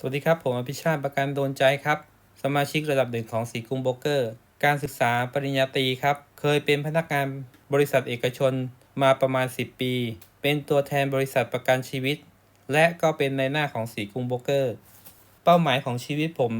สวัสดีครับ ผมอภิชาติประกันโดนใจครับ สมาชิกระดับหนึ่งของสีกรุงโบรกเกอร์ การศึกษาปริญญาตรีครับ เคยเป็นพนักงานบริษัทเอกชนมาประมาณ 10 ปี เป็นตัวแทนบริษัทประกันชีวิต และก็เป็นในหน้าของสีกรุงโบรกเกอร์ เป้าหมายของชีวิตผม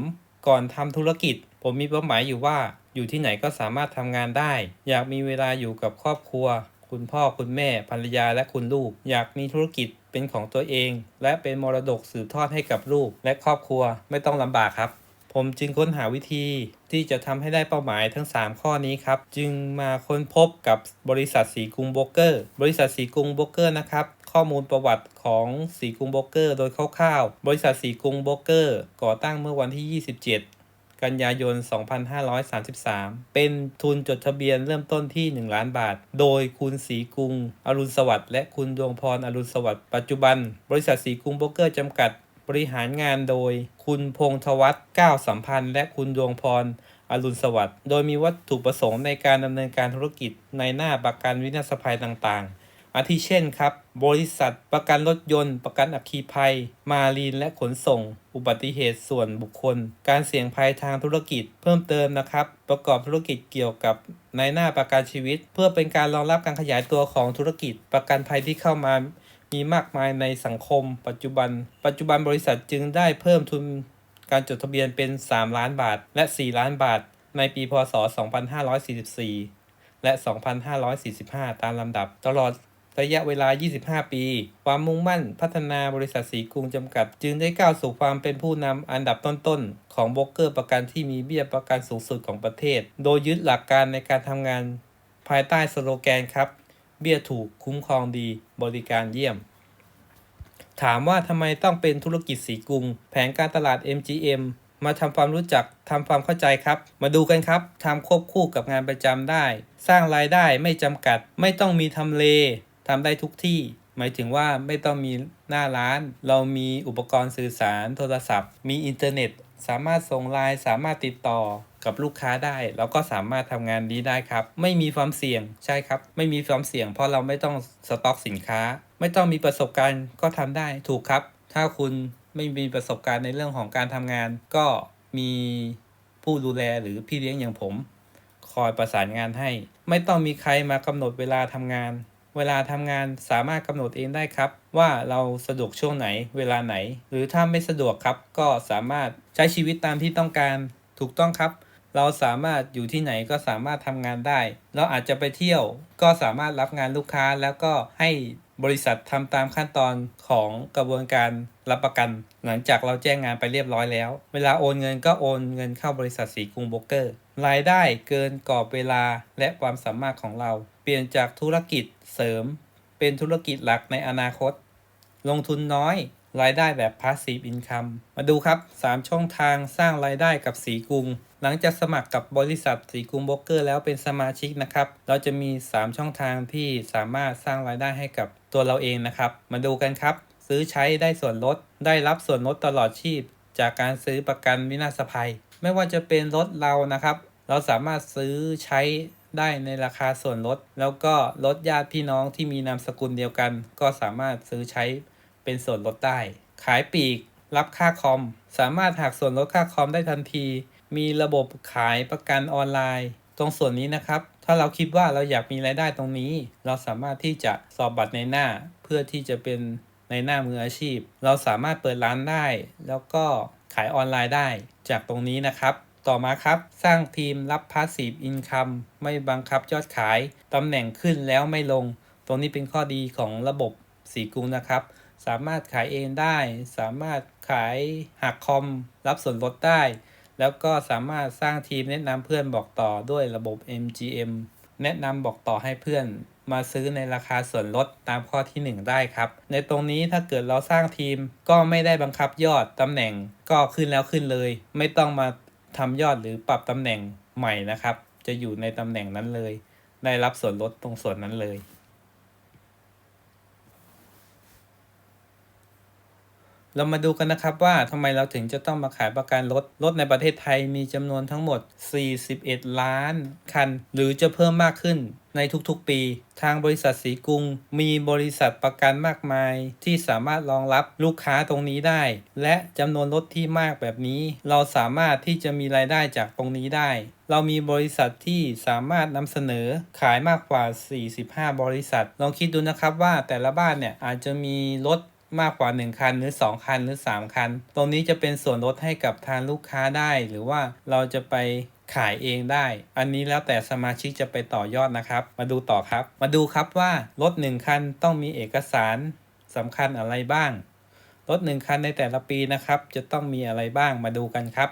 ก่อนทำธุรกิจ ผมมีเป้าหมายอยู่ว่าอยู่ที่ไหนก็สามารถทำงานได้ อยากมีเวลาอยู่กับครอบครัว คุณพ่อคุณแม่ภรรยาและคุณลูก อยากมีธุรกิจ เป็นของตัวเอง และเป็นมรดกสืบทอดให้กับลูกและครอบครัวไม่ต้องลำบากครับ ผมจึงค้นหาวิธีที่จะทำให้ได้เป้าหมายทั้ง 3 ข้อนี้ครับ จึงมาค้นพบกับบริษัทสีกรุงโบรกเกอร์ บริษัทสีกรุงโบรกเกอร์นะครับข้อมูลประวัติของสีกรุงโบรกเกอร์ โดยคร่าวๆ บริษัทสีกรุงโบรกเกอร์ ก่อตั้งเมื่อวันที่ 27 กันยายน 2533 เป็นทุนจดทะเบียนเริ่มต้นที่ 1 ล้านบาท โดยคุณศรีกรุง อรุณสวัสดิ์และคุณดวงพรอรุณสวัสดิ์ปัจจุบัน บริษัทศรีกรุงโบรกเกอร์จำกัด บริหารงานโดย คุณพงษ์ธวัฒน์ก้าวสัมพันธ์ และคุณดวงพรอรุณสวัสดิ์ โดยมีวัตถุประสงค์ในการดำเนินการธุรกิจในหน้าประกันวินาศภัยต่างๆ อาทิเช่นครับ บริษัทประกันรถยนต์ ประกันอัคคีภัย มารีนและขนส่ง อุบัติเหตุส่วนบุคคล การเสี่ยงภัยทางธุรกิจ เพิ่มเติมนะครับ ประกอบธุรกิจเกี่ยวกับในหน้าประกันชีวิต เพื่อเป็นการรองรับการขยายตัวของธุรกิจ ประกันภัยที่เข้ามามีมากมายในสังคม ปัจจุบัน ปัจจุบันบริษัทจึงได้เพิ่มทุนการจดทะเบียนเป็น 3 ล้านบาท และ 4 ล้านบาท ในปีพศ 2544 และ 2545 ตามลำดับตลอด ระยะเวลา 25 ปี ความมุ่งมั่นพัฒนาบริษัทสีกรุงจำกัด จึงได้ก้าวสู่ความเป็นผู้นำอันดับต้นๆ ของโบรกเกอร์ประกันที่มีเบี้ยประกันสูงสุดของประเทศ โดยยึดหลักการในการทำงาน ภายใต้สโลแกนครับ เบี้ยถูกคุ้มครองดี บริการเยี่ยม ถามว่าทำไมต้องเป็นธุรกิจสีกรุง แผนการตลาด MGM มาทำความรู้จักทำความเข้าใจครับ มาดูกันครับทำควบคู่กับงานประจำได้ สร้างรายได้ไม่จำกัด ไม่ต้องมีทำเล ทำได้ทุกที่ หมายถึงว่าไม่ต้องมีหน้าร้าน เรามีอุปกรณ์สื่อสาร โทรศัพท์ มีอินเทอร์เน็ต สามารถส่งไลน์สามารถติดต่อกับลูกค้าได้แล้วก็สามารถทำงานนี้ได้ครับ ไม่มีความเสี่ยงใช่ครับ ไม่มีความเสี่ยง เพราะเราไม่ต้องสต็อกสินค้า ไม่ต้องมีประสบการณ์ก็ทำได้ถูกครับ ถ้าคุณไม่มีประสบการณ์ในเรื่องของการทำงาน ก็มีผู้ดูแลหรือพี่เลี้ยงอย่างผม คอยประสานงานให้ ไม่ต้องมีใครมากำหนดเวลาทำงาน เวลาทำงานสามารถกำหนดเองได้ครับ ว่าเราสะดวกช่วงไหน เวลาไหน หรือถ้าไม่สะดวกครับ ก็สามารถใช้ชีวิตตามที่ต้องการถูกต้องครับ เราสามารถอยู่ที่ไหนก็สามารถทำงานได้ เราอาจจะไปเที่ยว ก็สามารถรับงานลูกค้าแล้วก็ให้บริษัททำตามขั้นตอนของกระบวนการรับประกัน หลังจากเราแจ้งงานไปเรียบร้อยแล้ว เวลาโอนเงินก็โอนเงินเข้าบริษัทสีกรุงโบรกเกอร์ รายได้เกินกรอบเวลาและความสามารถของเรา ลี่ยนจากธุรกิจเสริม เป็นธุรกิจหลักในอนาคต ลงทุนน้อย รายได้แบบ Passive Income มาดูครับ 3 ช่องทางสร้างรายได้กับสีกรุง หลังจากสมัครกับบริษัทสีกรุงโบรกเกอร์แล้วเป็นสมาชิกนะครับ เราจะมี 3 ช่องทางที่สามารถสร้างรายได้ให้กับตัวเราเองนะครับ มาดูกันครับ ซื้อใช้ได้ส่วนลด ได้รับส่วนลดตลอดชีพ จากการซื้อประกันวินาศภัย ไม่ว่าจะเป็นรถเรานะครับ เราสามารถซื้อใช้ ได้ในราคาส่วนลด แล้วก็ลดญาติพี่น้องที่มีนามสกุลเดียวกัน ก็สามารถซื้อใช้เป็นส่วนลดได้ ขายปีก รับค่าคอม สามารถหักส่วนลดค่าคอมได้ทันที มีระบบขายประกันออนไลน์ ตรงส่วนนี้นะครับ ถ้าเราคิดว่าเราอยากมีรายได้ตรงนี้ เราสามารถที่จะสอบบัตรในหน้า เพื่อที่จะเป็นในหน้ามืออาชีพ เราสามารถเปิดร้านได้ แล้วก็ขายออนไลน์ได้จากตรงนี้นะครับ ต่อมาครับ สร้างทีมรับ Passive Income ไม่บังคับยอดขาย ตำแหน่งขึ้นแล้วไม่ลง ตรงนี้เป็นข้อดีของระบบสีกรุงนะครับ สามารถขายเองได้ สามารถขายหักคอม รับส่วนลดได้ แล้วก็สามารถสร้างทีมแนะนำเพื่อนบอกต่อด้วยระบบ MGM แนะนำบอกต่อให้เพื่อนมาซื้อในราคาส่วนลดตามข้อที่ 1 ได้ครับ ในตรงนี้ถ้าเกิดเราสร้างทีมก็ไม่ได้บังคับยอดตำแหน่งก็ขึ้นแล้วขึ้นเลย ไม่ต้องมา ทำยอดหรือปรับตำแหน่งใหม่นะครับ จะอยู่ในตำแหน่งนั้นเลย ได้รับส่วนลดตรงส่วนนั้นเลย เรามาดูกันนะครับว่าทำไมเราถึงจะต้องมาขายประกันรถ รถในประเทศไทยมีจำนวนทั้งหมด 41 ล้านคัน หรือจะเพิ่มมากขึ้นในทุกๆปี ทางบริษัทสีกรุง มีบริษัทประกันมากมาย ที่สามารถรองรับลูกค้าตรงนี้ได้ และจำนวนรถที่มากแบบนี้ เราสามารถที่จะมีรายได้จากตรงนี้ได้ เรามีบริษัทที่สามารถนำเสนอขายมากกว่า 45 บริษัท ลองคิดดูนะครับว่าแต่ละบ้านเนี่ยอาจจะมีรถ มากกว่า 1 คันหรือ 2 คันหรือ 3 คัน ตรงนี้จะเป็นส่วนลดให้กับทางลูกค้าได้ หรือว่าเราจะไปขายเองได้ อันนี้แล้วแต่สมาชิกจะไปต่อยอดนะครับ มาดูต่อครับ มาดูครับว่ารถ 1 คันต้องมีเอกสารสำคัญอะไรบ้าง รถ 1 คันในแต่ละปีนะครับ จะต้องมีอะไรบ้าง มาดูกันครับ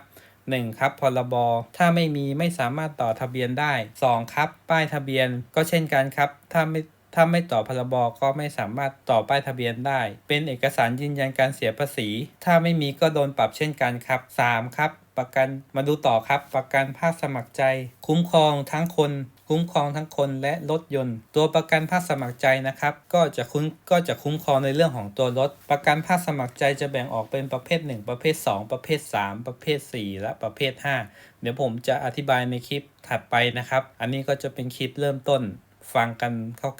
1. ครับพรบถ้าไม่มีไม่สามารถต่อทะเบียนได้ 2. ครับ ป้ายทะเบียนก็เช่นกันครับ ถ้าไม่ ถ้าไม่ต่อพรบก็ไม่สามารถต่อป้ายทะเบียนได้ เป็นเอกสารยืนยันการเสียภาษี ถ้าไม่มีก็โดนปรับเช่นกันครับ 3. ครับ ประกันมาดูต่อครับ ประกันภาคสมัครใจ คุ้มครองทั้งคน คุ้มครองทั้งคนและรถยนต์ ตัวประกันภาคสมัครใจนะครับ ก็จะคุ้มก็จะคุ้มครองในเรื่องของตัวรถ ประกันภาคสมัครใจจะแบ่งออกเป็นประเภท 1 ประเภท 2 ประเภท 3 ประเภท 4 และประเภท 5 เดี๋ยวผมจะอธิบายในคลิปถัดไปนะครับ อันนี้ก็จะเป็นคลิปเริ่มต้น ฟังกัน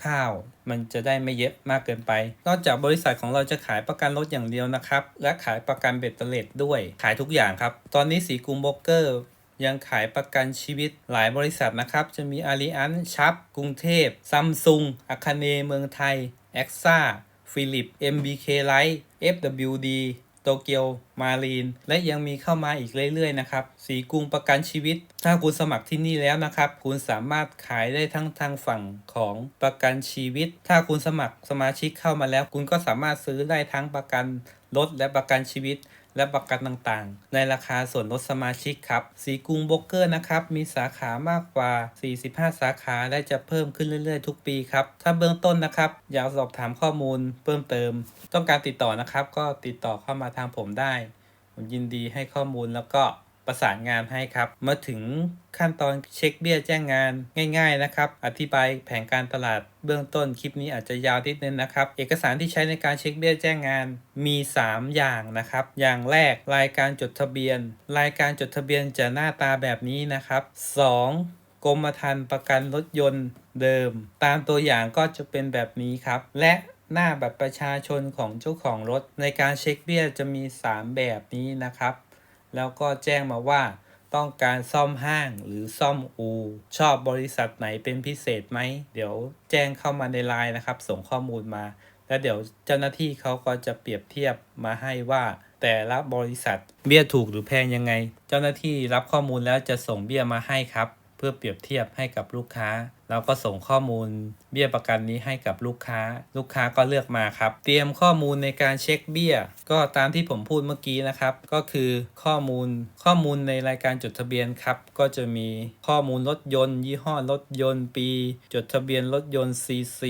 คร่าวๆ มันจะได้ไม่เยอะมากเกินไป นอกจากบริษัทของเราจะขายประกันรถอย่างเดียวนะครับ และขายประกันเบ็ดเตล็ดด้วย ขายทุกอย่างครับ ตอนนี้สีกรุงโบกเกอร์ยังขายประกันชีวิตหลายบริษัทนะครับ จะมีอาริอันชับกรุงเทพซัมซุงอาคาเนเมืองไทย แอคซ่าฟิลิป MBK Light FWD โตเกียวมารีน และยังมีเข้ามาอีกเรื่อยๆนะครับสีกรุงประกันชีวิต ถ้าคุณสมัครที่นี่แล้วนะครับ คุณสามารถขายได้ทั้งทางฝั่งของประกันชีวิต ถ้าคุณสมัครสมาชิกเข้ามาแล้ว คุณก็สามารถซื้อได้ทั้งประกันรถและประกันชีวิต และประกันต่างๆ ในราคาส่วนลดสมาชิกครับ สีกรุงโบกเกอร์นะครับ มีสาขามากกว่า 45 สาขาและจะเพิ่มขึ้นเรื่อยๆ ทุกปีครับ ถ้าเบื้องต้นนะครับ อยากสอบถามข้อมูลเพิ่มเติม ต้องการติดต่อนะครับ ก็ติดต่อเข้ามาทางผมได้ ผมยินดีให้ข้อมูลแล้วก็ ประสานงานให้ครับ มาถึงขั้นตอนเช็คเบี้ยแจ้งงานง่าย ๆนะครับ อธิบายแผนการตลาดเบื้องต้นคลิปนี้อาจจะยาวนิดนึงนะครับ เอกสารที่ใช้ในการเช็คเบี้ยแจ้งงานมี 3 อย่างนะครับ อย่างแรกรายการจดทะเบียน รายการจดทะเบียนจะหน้าตาแบบนี้นะครับ 2. กรมธรรม์ประกันรถยนต์เดิม ตามตัวอย่างก็จะเป็นแบบนี้ครับ และหน้าบัตรประชาชนของเจ้าของรถ ในการเช็คเบี้ยจะมี 3 แบบนี้นะครับ แล้วก็แจ้งมาว่า ต้องการซ่อมห้างหรือซ่อมอู ชอบบริษัทไหนเป็นพิเศษไหม เดี๋ยวแจ้งเข้ามาในไลน์นะครับ ส่งข้อมูลมา แล้วเดี๋ยวเจ้าหน้าที่เขาก็จะเปรียบเทียบมาให้ว่า แต่ละบริษัทเบี้ยถูกหรือแพงยังไง เจ้าหน้าที่รับข้อมูลแล้วจะส่งเบี้ยมาให้ครับ เพื่อเปรียบเทียบให้กับลูกค้าแล้วก็ส่งข้อมูลเบี้ยประกันนี้ให้กับลูกค้า ลูกค้าก็เลือกมาครับ เตรียมข้อมูลในการเช็คเบี้ย ก็ตามที่ผมพูดเมื่อกี้นะครับ ก็คือข้อมูลข้อมูลในรายการจดทะเบียนครับ ก็จะมีข้อมูลรถยนต์ ยี่ห้อรถยนต์ปี จดทะเบียนรถยนต์ CC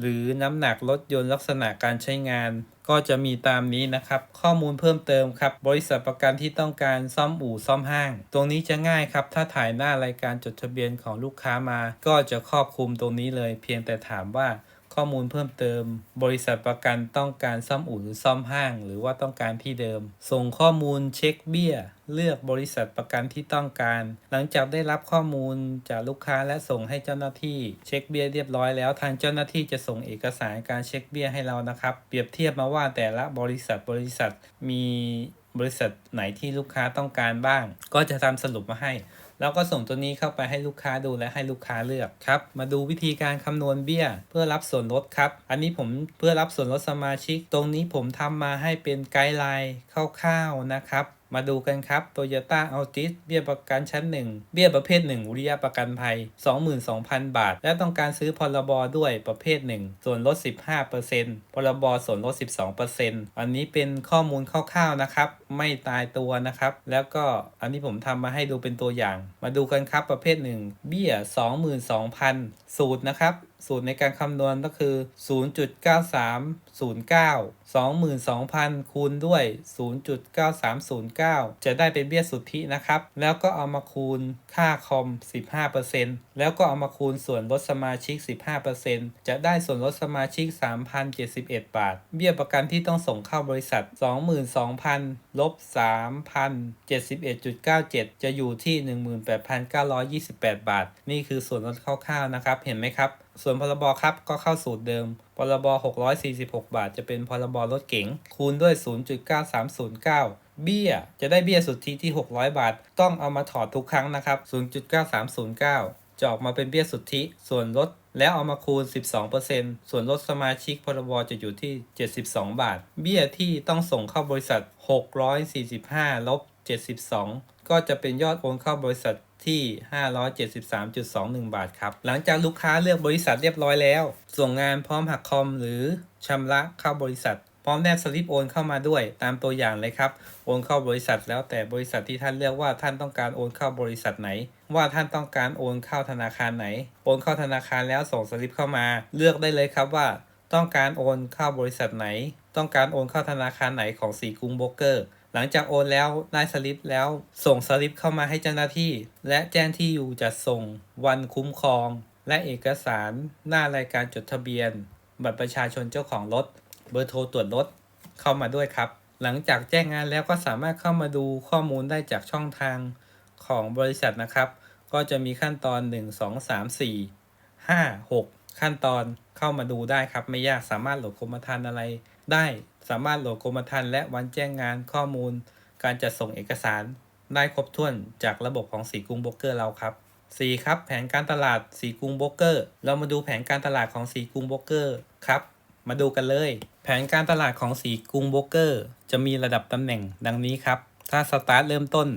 หรือน้ำหนักรถยนต์ลักษณะการใช้งาน ก็จะมีตามนี้นะครับ ข้อมูลเพิ่มเติมครับ บริษัทประกันที่ต้องการซ่อมอู่ซ่อมห้าง ตรงนี้จะง่ายครับ ถ้าถ่ายหน้ารายการจดทะเบียนของลูกค้ามา ก็จะครอบคลุมตรงนี้เลย เพียงแต่ถามว่า ข้อมูลเพิ่มเติม บริษัทประกันต้องการซ่อมอู่หรือซ่อมห้าง หรือว่าต้องการที่เดิม ส่งข้อมูลเช็คเบี้ย เลือกบริษัทประกันที่ต้องการ หลังจากได้รับข้อมูลจากลูกค้าและส่งให้เจ้าหน้าที่ เช็คเบี้ยเรียบร้อยแล้วทางเจ้าหน้าที่จะส่งเอกสารการเช็คเบี้ยให้เรานะครับ เปรียบเทียบมาว่าแต่ละบริษัทบริษัทมีบริษัทไหนที่ลูกค้าต้องการบ้าง ก็จะทำสรุปมาให้ แล้วก็ส่งตัวนี้เข้าไปให้ลูกค้าดูและให้ลูกค้าเลือกครับ มาดูวิธีการคำนวณเบี้ย เพื่อรับส่วนลดครับ อันนี้ผมเพื่อรับส่วนลดสมาชิก ตรงนี้ผมทำมาให้เป็นไกด์ไลน์คร่าวๆนะครับ มาดูกันครับ Toyota Altis เบี้ยประกันชั้น 1 เบี้ยประเภท1วิริยะประกันภัย 22,000 บาท และต้องการซื้อพรบด้วยประเภท 1 ส่วนลด 15%พรบส่วนลด 12%อันนี้เป็นข้อมูลคร่าวๆนะครับ ไม่ตายตัวนะครับ แล้วก็อันนี้ผมทำมาให้ดูเป็นตัวอย่าง มาดูกันครับประเภท 1 เบี้ย 22,000 สูตรนะครับ สูตรในการคำนวณก็คือ 0.9309 22,000 คูณด้วย 0.9309 จะได้เป็นเบี้ยสุทธินะครับ แล้วก็เอามาคูณค่าคอม 15%แล้วก็เอามาคูณส่วนลดสมาชิก 15%จะได้ส่วนลดสมาชิก 3,071 บาท เบี้ยประกันที่ต้องส่งเข้าบริษัท 22,000ลบ3,071.97 จะอยู่ที่ 18,928 บาท นี่คือส่วนลดคร่าวๆนะครับ เห็นไหมครับ ส่วนพรบครับก็เข้าสูตรเดิม พรบ 646 บาท จะเป็นพรบรถเก๋งคูณด้วย 0.9309 เบี้ย จะได้เบี้ยสุทธิที่ 600 บาท ต้องเอามาถอดทุกครั้งนะครับ 0.9309 จะออกมาเป็นเบี้ยสุทธิ ส่วนลดแล้วเอามาคูณ 12%ส่วนลดสมาชิกพรบจะอยู่ที่ 72 บาท เบี้ยที่ต้องส่งเข้าบริษัท 645 ลบ 72 ก็จะเป็นยอดโอนเข้าบริษัท ที่ 573.21 บาทครับ หลังจากลูกค้าเลือกบริษัทเรียบร้อยแล้ว ส่งงานพร้อมหักคอมหรือชำระเข้าบริษัท พร้อมแนบสลิปโอนเข้ามาด้วย ตามตัวอย่างเลยครับ โอนเข้าบริษัทแล้วแต่บริษัทที่ท่านเลือกว่าท่านต้องการโอนเข้าบริษัทไหน ว่าท่านต้องการโอนเข้าธนาคารไหน โอนเข้าธนาคารแล้วส่งสลิปเข้ามา เลือกได้เลยครับว่า ต้องการโอนเข้าบริษัทไหน ต้องการโอนเข้าธนาคารไหนของสีกรุงโบรกเกอร์ หลังจากโอนแล้วได้สลิปแล้วส่งสลิปเข้ามาให้เจ้าหน้าที่ และแจ้งที่อยู่จัดส่ง วันคุ้มครอง และเอกสาร หน้ารายการจดทะเบียน บัตรประชาชนเจ้าของรถ เบอร์โทรตรวจรถเข้ามาด้วยครับ หลังจากแจ้งงานแล้วก็สามารถเข้ามาดูข้อมูลได้จากช่องทางของบริษัทนะครับ ก็จะมีขั้นตอน 1 2 3 4 5 6 ขั้นตอนเข้ามาดูได้ครับ ไม่ยากสามารถโหลดกรมธรรม์อะไรได้ สามารถโหลดกรมธรรม์และวันแจ้งงานข้อมูล การจัดส่งเอกสารได้ครบถ้วนจากระบบของสีกรุงโบรกเกอร์เราครับ 4. ครับ แผนการตลาดสีกรุงโบรกเกอร์ เรามาดูแผนการตลาดของสีกรุงโบรกเกอร์ครับ มาดูกันเลย แผนการตลาดของสีกรุงโบรกเกอร์ จะมีระดับตำแหน่งดังนี้ครับ ถ้าสตาร์ทเริ่มต้น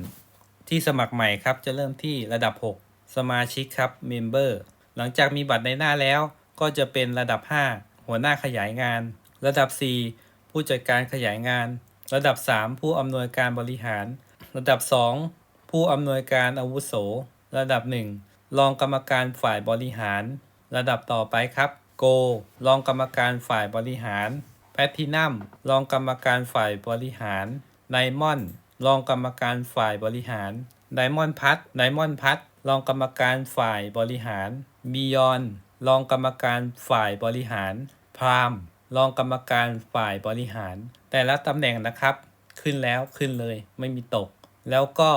ที่สมัครใหม่ครับ จะเริ่มที่ระดับ 6 สมาชิกครับ Member หลังจากมีบัตรในหน้าแล้ว ก็จะเป็นระดับ 5 หัวหน้าขยายงาน ระดับ 4 ผู้จัดการขยายงาน ระดับ 3 ผู้อำนวยการบริหาร ระดับ 2 ผู้อำนวยการอาวุโส ระดับ 1 รองกรรมการฝ่ายบริหาร ระดับต่อไปครับ โก รองกรรมการฝ่ายบริหารแพททินัมรองกรรมการฝ่ายบริหารไดมอนด์รองกรรมการฝ่ายบริหารไดมอนด์พัทไดมอนด์พัทรองกรรมการฝ่ายบริหารบียอนรองกรรมการฝ่ายบริหารพราม รองกรรมการฝ่ายบริหาร แต่ละตำแหน่งนะครับ ขึ้นแล้วขึ้นเลยไม่มีตก แล้วก็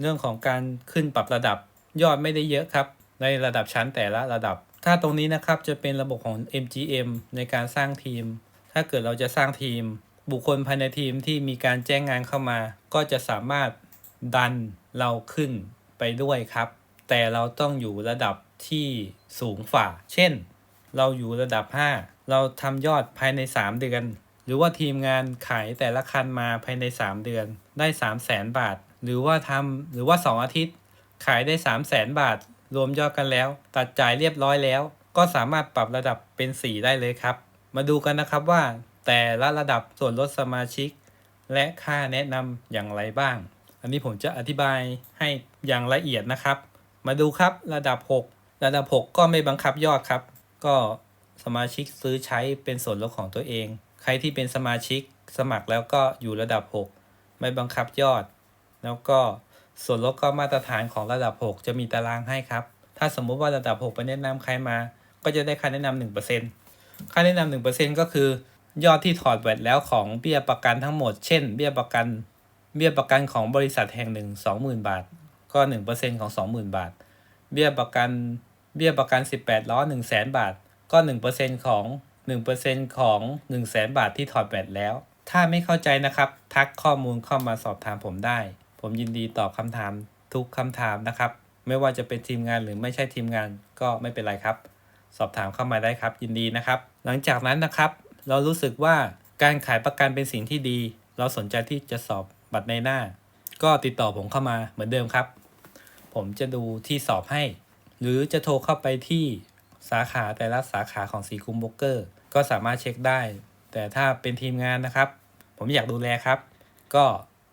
เรื่องของการขึ้นปรับระดับยอดไม่ได้เยอะครับ ในระดับชั้นแต่ละระดับ ถ้าตรงนี้นะครับจะเป็นระบบของ MGM ในการสร้างทีม ถ้าเกิดเราจะสร้างทีม บุคคลภายในทีมที่มีการแจ้งงานเข้ามา ก็จะสามารถดันเราขึ้นไปด้วยครับ แต่เราต้องอยู่ระดับที่สูงฝ่า เช่น เราอยู่ระดับ 5 เราทำยอดภายใน 3 เดือน หรือว่าทีมงานขายแต่ละคันมาภายใน 3 เดือนได้ 3 0 0แสนบาท หรือว่าทำหรือว่า 2 อาทิตย์ ขายได้ 3 0 0แสนบาท รวมยอดกันแล้ว ตัดจ่ายเรียบร้อยแล้ว ก็สามารถปรับระดับเป็น 4 ได้เลยครับ มาดูกันนะครับว่า แต่ละระดับส่วนลดสมาชิก และค่าแนะนำอย่างไรบ้าง อันนี้ผมจะอธิบายให้อย่างละเอียดนะครับ มาดูครับระดับ 6 ระดับ 6 ก็ไม่บังคับยอดครับ ก็ สมาชิกซื้อใช้เป็นส่วนลดของตัวเอง ใครที่เป็นสมาชิกสมัครแล้วก็อยู่ระดับ 6 ไม่บังคับยอด แล้วก็ส่วนลดก็มาตรฐานของระดับ 6 จะมีตารางให้ครับ ถ้าสมมุติว่าระดับ 6 ไปแนะนำใครมา ก็จะได้ค่าแนะนำ1%ค่าแนะนำ1%ก็คือยอดที่ถอดแวดแล้วของเบี้ยประกันทั้งหมด เช่น เบี้ยประกัน เบี้ยประกันของบริษัทแห่งหนึ่ง20,000 บาท ก็ 1%ของ 20,000 บาท เบี้ยประกัน เบี้ยประกัน 18 ล้อ 1 0 0 0 0 0 บาท ก็ 1%ของ 1%ของ 1 0 0 0 0 0บาทที่ถอดแบตแล้ว ถ้าไม่เข้าใจนะครับ ทักข้อมูลเข้ามาสอบถามผมได้ ผมยินดีตอบคำถามทุกคำถามนะครับ ไม่ว่าจะเป็นทีมงานหรือไม่ใช่ทีมงานก็ไม่เป็นไรครับ สอบถามเข้ามาได้ครับ ยินดีนะครับ หลังจากนั้นนะครับ เรารู้สึกว่าการขายประกันเป็นสิ่งที่ดี เราสนใจที่จะสอบบัตรในหน้า ก็ติดต่อผมเข้ามาเหมือนเดิมครับ ผมจะดูที่สอบให้ หรือจะโทรเข้าไปที่ สาขาแต่ละสาขาของสีคุมโบรกเกอร์ ก็สามารถเช็คได้ แต่ถ้าเป็นทีมงานนะครับ ผมอยากดูแลครับ ก็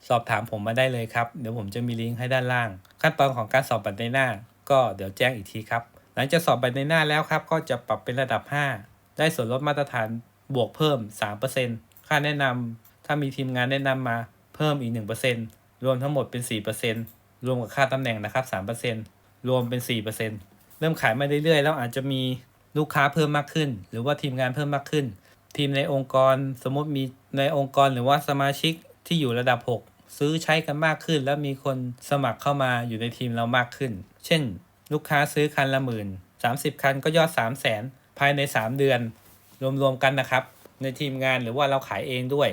สอบถามผมมาได้เลยครับ เดี๋ยวผมจะมีลิงก์ให้ด้านล่าง ขั้นตอนของการสอบบัตรในหน้า ก็เดี๋ยวแจ้งอีกทีครับ หลังจากสอบใบในหน้าแล้วครับ ก็จะปรับเป็นระดับ 5 ได้ส่วนลดมาตรฐานบวกเพิ่ม 3%ค่าแนะนำถ้ามีทีมงานแนะนำมาเพิ่มอีก 1%รวมทั้งหมดเป็น 4%รวมกับค่าตำแหน่งนะครับ 3%รวมเป็น4%เริ่มขายมาเรื่อยๆ แล้วอาจจะมีลูกค้าเพิ่มมากขึ้น หรือว่าทีมงานเพิ่มมากขึ้น ทีมในองค์กรสมมติมีในองค์กรหรือว่าสมาชิกที่อยู่ระดับ 6 ซื้อใช้กันมากขึ้น แล้วมีคนสมัครเข้ามาอยู่ในทีมเรามากขึ้น เช่น ลูกค้าซื้อคันละหมื่น30 คันก็ยอด 3 0 0แสนภายใน 3 เดือน รวมๆกันนะครับ ในทีมงานหรือว่าเราขายเองด้วย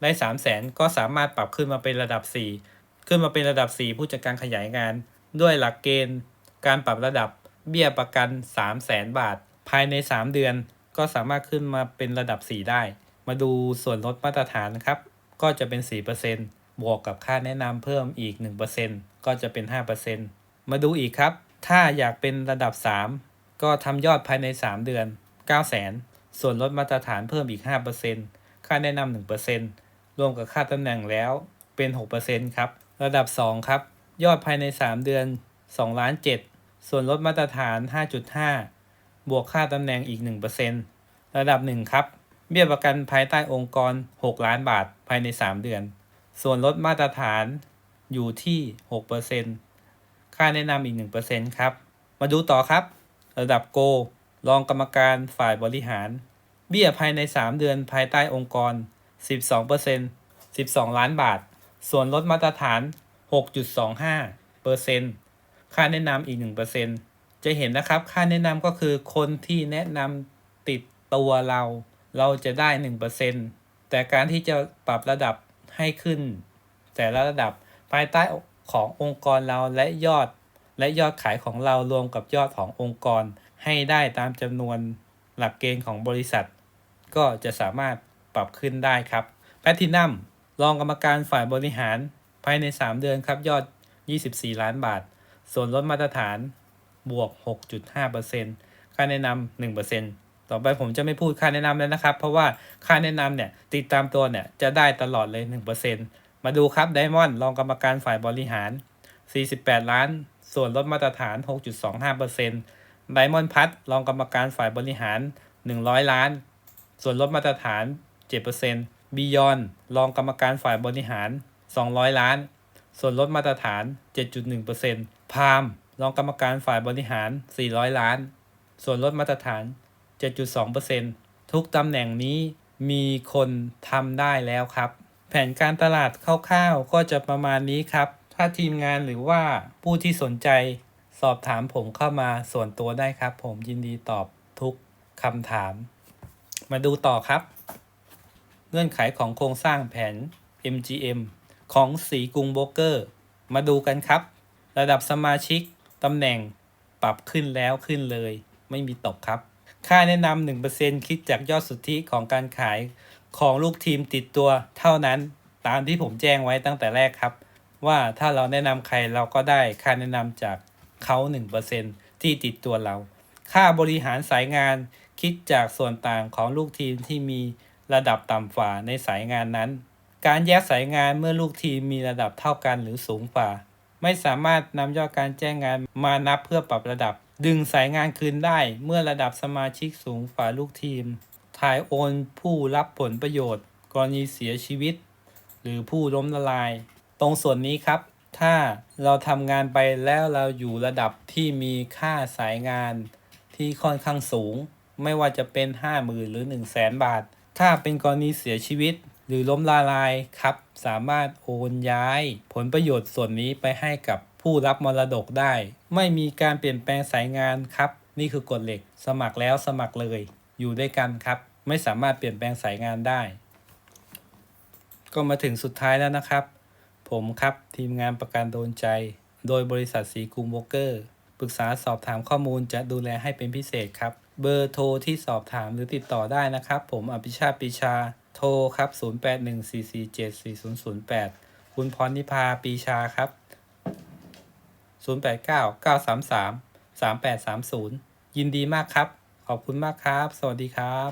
ได้ 3 0 0แสนก็สามารถปรับขึ้นมาเป็นระดับ 4 ขึ้นมาเป็นระดับ 4 ผู้จัดการขยายงาน ด้วยหลักเกณฑ์ การปรับระดับ เบี้ยประกัน 3 0 0แสนบาท ภายใน 3 เดือน ก็สามารถขึ้นมาเป็นระดับ 4 ได้ มาดูส่วนลดมาตรฐานครับ ก็จะเป็น 4%บวกกับค่าแนะนำเพิ่มอีก 1%ก็จะเป็น 5%มาดูอีกครับ ถ้าอยากเป็นระดับ 3 ก็ทำยอดภายใน 3 เดือน 9 0 0 0 0 0ส่วนลดมาตรฐานเพิ่มอีก 5%ค่าแนะนำ1%รวมกับค่าตำแหน่งแล้วเป็น 6%ครับ ระดับ 2 ครับ ยอดภายใน 3 เดือน2ล้าน7 ส่วนลดมาตรฐาน 5.5 บวกค่าตำแหน่งอีก 1%ระดับ 1 ครับ เบี้ยประกันภายใต้องค์กร 6 ล้านบาทภายใน 3 เดือน ส่วนลดมาตรฐานอยู่ที่ 6%ค่าแนะนำอีก 1%ครับ มาดูต่อครับ ระดับโก รองกรรมการฝ่ายบริหาร เบี้ยภายใน 3 เดือนภายใต้องค์กร 12% 12 ล้านบาท ส่วนลดมาตรฐาน 6.25% ค่าแนะนำอีก 1%จะเห็นนะครับค่าแนะนำก็คือคนที่แนะนำติดตัวเรา เราจะได้ 1%แต่การที่จะปรับระดับให้ขึ้น แต่ละระดับภายใต้ขององค์กรเราและยอด และยอดขายของเรารวมกับยอดขององค์กร ให้ได้ตามจำนวนหลักเกณฑ์ของบริษัท ก็จะสามารถปรับขึ้นได้ครับแพลตินัมรองกรรมการฝ่ายบริหารภายใน 3 เดือนครับยอด 24 ล้านบาท ส่วนลดมาตรฐานบวก 6.5%ค่าแนะนำ1%ต่อไปผมจะไม่พูดค่าแนะนำแล้วนะครับ เพราะว่าค่าแนะนำเนี่ยติดตามตัวเนี่ยจะได้ตลอดเลย 1%มาดูครับไดมอนด์รองกรรมการฝ่ายบริหาร 48 ล้าน ส่วนลดมาตรฐาน 6.25%ไดมอนด์พัทรองกรรมการฝ่ายบริหาร 100 ล้าน ส่วนลดมาตรฐาน 7%บียอนรองกรรมการฝ่ายบริหาร 200 ล้าน ส่วนลดมาตรฐาน 7.1%พามรองกรรมการฝ่ายบริหาร 400 ล้าน ส่วนลดมาตรฐาน 7.2%ทุกตำแหน่งนี้มีคนทำได้แล้วครับ แผนการตลาดคร่าวๆก็จะประมาณนี้ครับ ถ้าทีมงานหรือว่าผู้ที่สนใจสอบถามผมเข้ามาส่วนตัวได้ครับ ผมยินดีตอบทุกคำถาม มาดูต่อครับ เงื่อนไขของโครงสร้างแผน MGM ของสีกรุงโบรเกอร์ มาดูกันครับ ระดับสมาชิกตำแหน่งปรับขึ้นแล้วขึ้นเลย ไม่มีตกครับ ค่าแนะนำ1%คิดจากยอดสุทธิของการขายของลูกทีมติดตัวเท่านั้นตามที่ผมแจ้งไว้ตั้งแต่แรกครับ ว่าถ้าเราแนะนำใครเราก็ได้ค่าแนะนำจากเขา1%ที่ติดตัวเรา ค่าบริหารสายงานคิดจากส่วนต่างของลูกทีมที่มีระดับต่ำฝ่าในสายงานนั้น การแยกสายงานเมื่อลูกทีมมีระดับเท่ากันหรือสูงฝ่า ไม่สามารถนำยอดการแจ้งงานมานับเพื่อปรับระดับ ดึงสายงานคืนได้เมื่อระดับสมาชิกสูงฝ่าลูกทีม ถ่ายโอนผู้รับผลประโยชน์ กรณีเสียชีวิต หรือผู้ล้มละลาย ตรงส่วนนี้ครับ ถ้าเราทำงานไปแล้วเราอยู่ระดับที่มีค่าสายงานที่ค่อนข้างสูง ไม่ว่าจะเป็น 50,000 หรือ 1 0 0 0 0แบาท ถ้าเป็นกรณีเสียชีวิต หรือล้มละลายครับ สามารถโอนย้าย ผลประโยชน์ส่วนนี้ไปให้กับผู้รับมรดกได้ ไม่มีการเปลี่ยนแปลงสายงานครับ นี่คือกฎเหล็ก สมัครแล้วสมัครเลย อยู่ด้วยกันครับ ไม่สามารถเปลี่ยนแปลงสายงานได้ ก็มาถึงสุดท้ายแล้วนะครับ ผมครับทีมงานประกันโดนใจ โดยบริษัทสีกุงโบเกอร์ปรึกษาสอบถามข้อมูลจะดูแลให้เป็นพิเศษครับ เบอร์โทรที่สอบถามหรือติดต่อได้นะครับ ผมอภิชาติปีชา โทรครับ 0814474008 คุณพรนิพาปีชาครับ 089 933 3830 ยินดีมากครับ ขอบคุณมากครับ สวัสดีครับ